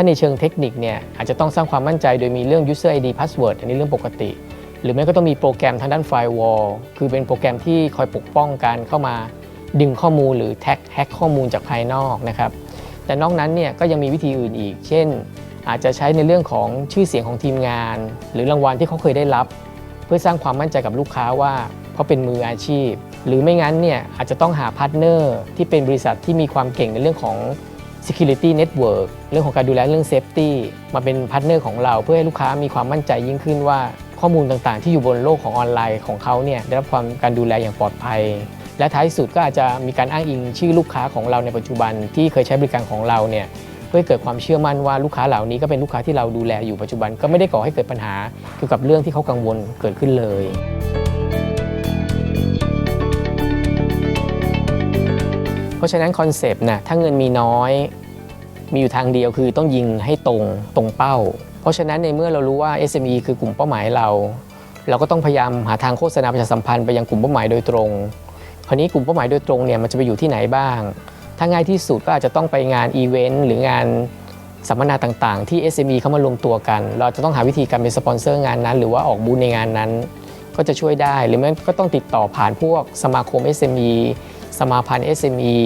ถ้าในเชิงเทคนิคเนี่ยอาจจะต้องสร้างความมั่นใจโดยมีเรื่อง user ID password อันนี้เรื่องปกติ หรือไม่ก็ต้องมีโปรแกรมทางด้าน firewall คือเป็นโปรแกรมที่คอยปกป้องการเข้ามาดึงข้อมูลหรือแท็กแฮกข้อมูลจากภายนอกนะครับแต่นอกนั้นเนี่ยก็ยังมีวิธีอื่นอีก เช่น อาจจะใช้ในเรื่องของชื่อเสียงของทีมงาน หรือรางวัลที่เขาเคยได้รับ เพื่อสร้างความมั่นใจกับลูกค้าว่าเขาเป็นมืออาชีพ หรือไม่งั้นเนี่ยอาจจะต้องหาพาร์ทเนอร์ที่เป็นบริษัทที่มีความเก่งในเรื่องของ security network เรื่องของการดูแลเรื่อง safety มาเป็นพาร์ทเนอร์ของเรา เพื่อให้ลูกค้ามีความมั่นใจยิ่งขึ้นว่าข้อมูลต่างๆ ที่อยู่บนโลกของออนไลน์ของเขาเนี่ยได้รับความการดูแลอย่างปลอดภัย และท้ายสุดก็อาจจะมีการอ้างอิงชื่อลูกค้าของเราในปัจจุบันที่เคยใช้บริการของเราเนี่ยเพื่อเกิดความเชื่อมั่นว่าลูกค้าเหล่านี้ก็เป็นลูกค้าที่เราดูแลอยู่ปัจจุบัน ก็ไม่ได้ก่อให้เกิดปัญหาเกี่ยวกับเรื่องที่เขากังวลเกิดขึ้นเลย เพราะฉะนั้นคอนเซปต์นะถ้าเงินมีน้อย มีอยู่ทางเดียวคือต้องยิงให้ตรงตรงเป้า เพราะฉะนั้นในเมื่อเรารู้ว่า SME คือกลุ่มเป้าหมายเรา เราก็ต้องพยายามหาทางโฆษณาประชาสัมพันธ์ไปยังกลุ่มเป้าหมายโดยตรงคราวนี้กลุ่มเป้าหมายโดยตรงเนี่ยมันจะไปอยู่ที่ไหนบ้าง ถ้าง่ายที่สุดก็อาจจะต้องไปงานอีเวนต์หรืองานสัมมนาต่างๆ ที่ SME เข้ามารวมตัวกัน เราจะต้องหาวิธีการเป็นสปอนเซอร์งานนั้น หรือว่าออกบูธในงานนั้น ก็จะช่วยได้ หรือไม่ก็ต้องติดต่อผ่านพวกสมาคม SME สมาพันธ์ SME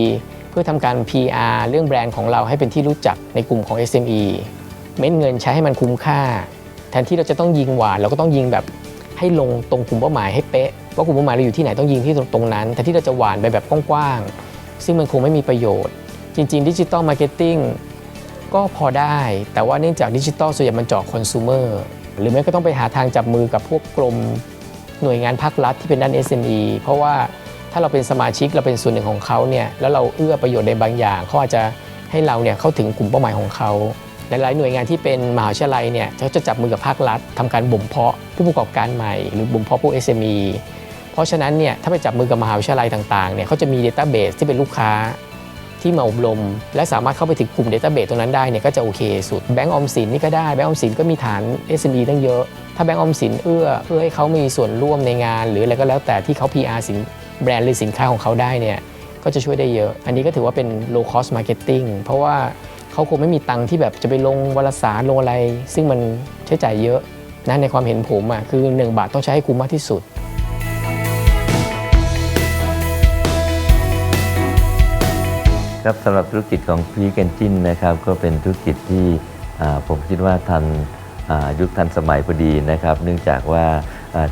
เพื่อทำการ PR เรื่องแบรนด์ของเราให้เป็นที่รู้จักในกลุ่มของ SME เม็ดเงินใช้ให้มันคุ้มค่า แทนที่เราจะต้องยิงหวานเราก็ต้องยิงแบบให้ลงตรงกลุ่มเป้าหมายให้เป๊ะว่ากลุ่มเป้าหมายเราอยู่ที่ไหนต้องยิงที่ตรงนั้นแทนที่เราจะหวานไปแบบกว้างๆซึ่งมันคงไม่มีประโยชน์ จริงๆดิจิตอลมาร์เก็ตติ้งก็พอได้ แต่ว่าเนื่องจากดิจิตอลส่วนใหญ่มันเจาะคอน sumer หรือไม่ก็ต้องไปหาทางจับมือกับพวกกรมหน่วยงานภาครัฐที่เป็นด้าน SME เพราะว่า ถ้าเราเป็นสมาชิกเราเป็นส่วนหนึ่งของเขาเนี่ยแล้วเราเอื้อประโยชน์ในบางอย่างเขาอาจจะให้เราเนี่ยเข้าถึงกลุ่มเป้าหมายของเขาหลายๆหน่วยงานที่เป็นมหาวิทยาลัยเนี่ยเขาจะจับมือกับภาครัฐทำการบ่มเพาะผู้ประกอบการใหม่ หรือบ่มเพาะพวก SME เพราะฉะนั้นเนี่ยถ้าไปจับมือกับมหาวิทยาลัยต่างๆเนี่ยเขาจะมี Database ที่เป็นลูกค้าที่มาอบรม และสามารถเข้าไปถึงกลุ่ม Database ตรงนั้นได้เนี่ยก็จะโอเคสุดแบงก์ออมสินนี่ก็ได้แบงก์ออมสินก็มีฐาน SME ตั้งเยอะ ถ้าแบงก์ออมสินเอื้อเพื่อให้เขามีส่วนร่วมในงาน หรืออะไรก็แล้วแต่ที่เขา PR สิน แบรนด์หรือสินค้าของเขาได้เนี่ยก็จะช่วยได้เยอะ อันนี้ก็ถือว่าเป็น low cost marketing เพราะว่าเขาคงไม่มีตังค์ที่แบบจะไปลงวารสารลงอะไร ซึ่งมันใช้จ่ายเยอะนะในความเห็นผมอะคือ 1 บาทต้องใช้ให้คุ้มมากที่สุดครับสำหรับธุรกิจของพีเกนจินนะครับก็เป็นธุรกิจที่ผมคิดว่าทันยุคทันสมัยพอดีนะครับ เนื่องจากว่า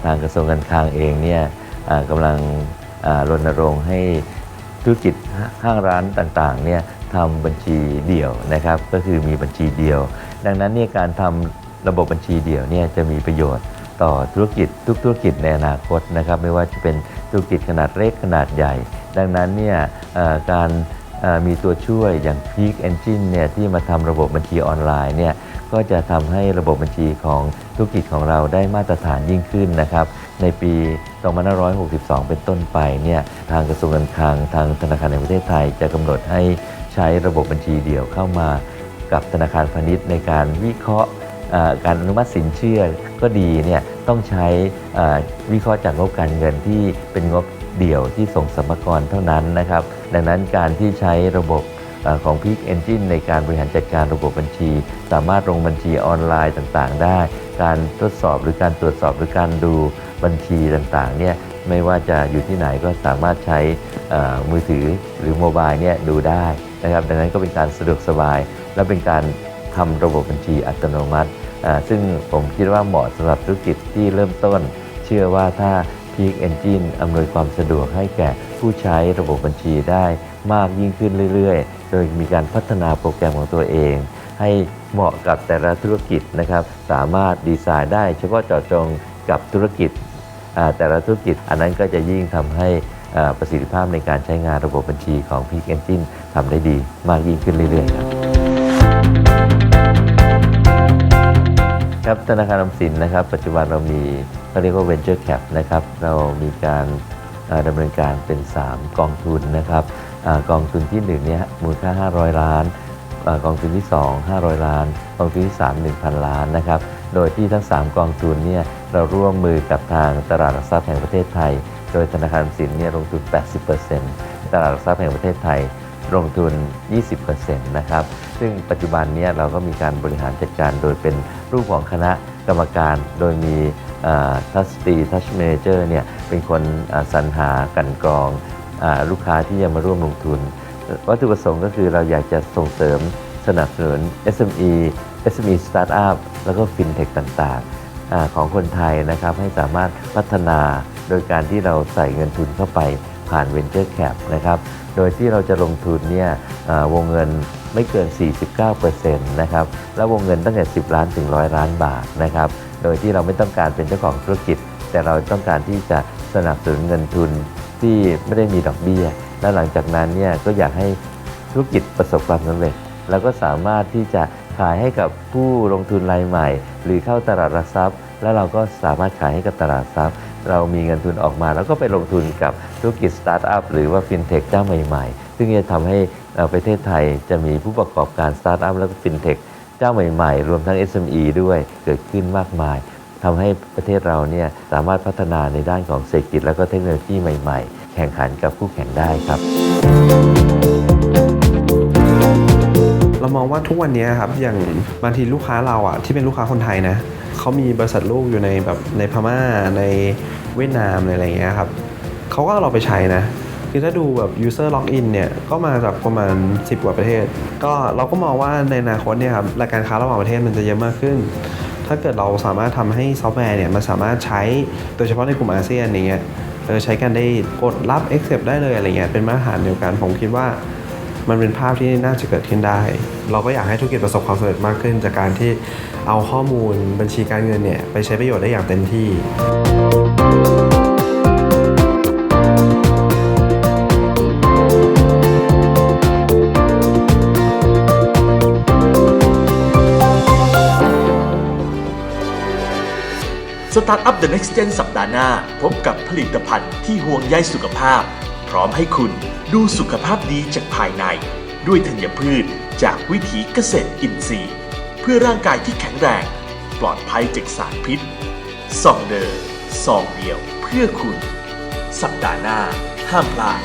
ทางกระทรวงการคลังเองเนี่ยกำลัง รณรงค์ให้ธุรกิจห้างร้านต่างๆเนี่ยทำบัญชีเดี่ยวนะครับ ก็คือมีบัญชีเดียว ดังนั้นเนี่ยการทำระบบบัญชีเดี่ยวเนี่ยจะมีประโยชน์ต่อธุรกิจทุกธุรกิจในอนาคตนะครับ ไม่ว่าจะเป็นธุรกิจขนาดเล็กขนาดใหญ่ ดังนั้นเนี่ยการมีตัวช่วยอย่าง Peak Engine เนี่ยที่มาทำระบบบัญชีออนไลน์เนี่ยก็จะทำให้ระบบบัญชีของธุรกิจของเราได้มาตรฐานยิ่งขึ้นนะครับ ในปี 2562 เป็นต้นไปเนี่ยทางกระทรวงการคลังทางธนาคารแห่งประเทศไทยจะกำหนดให้ใช้ระบบบัญชีเดี่ยวเข้ามากับธนาคารพาณิชย์ในการวิเคราะห์การอนุมัติสินเชื่อก็ดีเนี่ยต้องใช้วิเคราะห์จากงบการเงินที่เป็นงบเดี่ยวที่ส่งสมรกรเท่านั้นนะครับ ดังนั้นการที่ใช้ระบบอของ Peak Engine ในการบริหารจัดการระบบบัญชี สามารถลงบัญชีออนไลน์ต่างๆ ได้ การทดสอบหรือการตรวจสอบหรือการดู บัญชีต่างๆเนี่ยไม่ว่าจะอยู่ที่ไหนก็สามารถใช้มือถือหรือโมบายเนี่ยดูได้นะครับดังนั้นก็เป็นการสะดวกสบาย และเป็นการทำระบบบัญชีอัตโนมัติ ซึ่งผมคิดว่าเหมาะสำหรับธุรกิจที่เริ่มต้น เชื่อว่าถ้า Peak Engine อำนวยความสะดวกให้แก่ผู้ใช้ระบบบัญชีได้มากยิ่งขึ้นเรื่อยๆ โดยมีการพัฒนาโปรแกรมของตัวเอง ให้เหมาะกับแต่ละธุรกิจนะครับ สามารถดีไซน์ได้เฉพาะเจาะจงกับธุรกิจ แต่ละธุรกิจ อันนั้นก็จะยิ่งทำให้ประสิทธิภาพในการใช้งานระบบบัญชีของ Peak Engine ทำได้ดีมากยิ่งขึ้นเรื่อยๆ ครับครับธนาคารออมสินนะครับ ปัจจุบันเรามีเขาเรียกว่า Venture Cap นะครับ เรามีการดำเนินการเป็น 3 กองทุนนะครับอกองทุนที่1เนี่ยมูลค่า 500 ล้านอกองทุนที่ 2 500 ล้าน กองทุนที่ 3 1,000 ล้านนะครับ โดยที่ทั้ง 3 กองทุนเนี่ย เราร่วมมือกับทางตลาดหลักทรัพย์แห่งประเทศไทย โดยธนาคารสินเนี่ยลงทุน 80%ตลาดหลักทรัพย์แห่งประเทศไทยลงทุน 20%นะครับ ซึ่งปัจจุบันนี้เราก็มีการบริหารจัดการโดยเป็นรูปของคณะกรรมการ โดยมีทัสตีทัชเมเจอร์เนี่ยเป็นคนสรรหากันกรองอลูกค้าที่จะมาร่วมลงทุน วัตถุประสงค์ก็คือเราอยากจะส่งเสริมสนับสนุน SME SME Startup แล้วก็ FinTech ต่างๆ ของคนไทยนะครับให้สามารถพัฒนาโดยการที่เราใส่เงินทุนเข้าไปผ่าน Venture Cap นะครับ โดยที่เราจะลงทุนเนี่ยวงเงินไม่เกิน 49%นะครับ และวงเงินตั้งแต่ 10 ล้านถึง 100 ล้านบาทนะครับ โดยที่เราไม่ต้องการเป็นเจ้าของธุรกิจ แต่เราต้องการที่จะสนับสนุนเงินทุนที่ไม่ได้มีดอกเบี้ย และหลังจากนั้นเนี่ยก็อยากให้ธุรกิจประสบความสำเร็จ แล้วก็สามารถที่จะขายให้กับผู้ลงทุนรายใหม่ หรือเข้าตลาดหลักทรัพย์ แล้วเราก็สามารถขายให้กับตลาดหลักทรัพย์ เรามีเงินทุนออกมา แล้วก็ไปลงทุนกับธุรกิจสตาร์ทอัพหรือว่าฟินเทคเจ้าใหม่ๆ ซึ่งจะทำให้ประเทศไทยจะมีผู้ประกอบการสตาร์ทอัพแล้วก็ฟินเทคเจ้าใหม่ๆ รวมทั้ง SME ด้วยเกิดขึ้นมากมายทำให้ประเทศเราเนี่ยสามารถพัฒนาในด้านของเศรษฐกิจ แล้วก็เทคโนโลยีใหม่ ๆ แข่งขันกับคู่แข่งได้ครับ มองว่าทุกวันนี้ครับอย่างบางทีลูกค้าเราอะที่เป็นลูกค้าคนไทยนะเขามีบริษัทลูกอยู่ในแบบในพม่าในเวียดนามอะไรอย่างเงี้ยครับเขาก็เอาเราไปใช้นะคือถ้าดูแบบ user login เนี่ยก็มาจากประมาณ 10 กว่าประเทศ ก็เราก็มองว่าในอนาคตเนี่ยครับรายการค้าระหว่างประเทศมันจะเยอะมากขึ้น ถ้าเกิดเราสามารถทำให้ซอฟต์แวร์เนี่ยมันสามารถใช้โดยเฉพาะในกลุ่มอาเซียนอย่างเงี้ยเออใช้กันได้กดรับ accept ได้เลยอะไรเงี้ยเป็นมาตรฐานเดียวกันผมคิดว่า มันเป็นภาพที่น่าจะเกิดขึ้นได้ เราก็อยากให้ธุรกิจประสบความสำเร็จมากขึ้น จากการที่เอาข้อมูลบัญชีการเงินเนี่ยไปใช้ประโยชน์ได้อย่างเต็มที่สตาร์ทอัพ The Next Gen สัปดาห์หน้า พบกับผลิตภัณฑ์ที่ห่วงใยสุขภาพ พร้อมให้คุณดูสุขภาพดีจากภายใน ด้วยธัญพืชจากวิถีเกษตรอินทรีย์ เพื่อร่างกายที่แข็งแรง ปลอดภัยจากสารพิษซองเดอร์ซองเดียวเพื่อคุณ สัปดาห์หน้าห้ามพลาด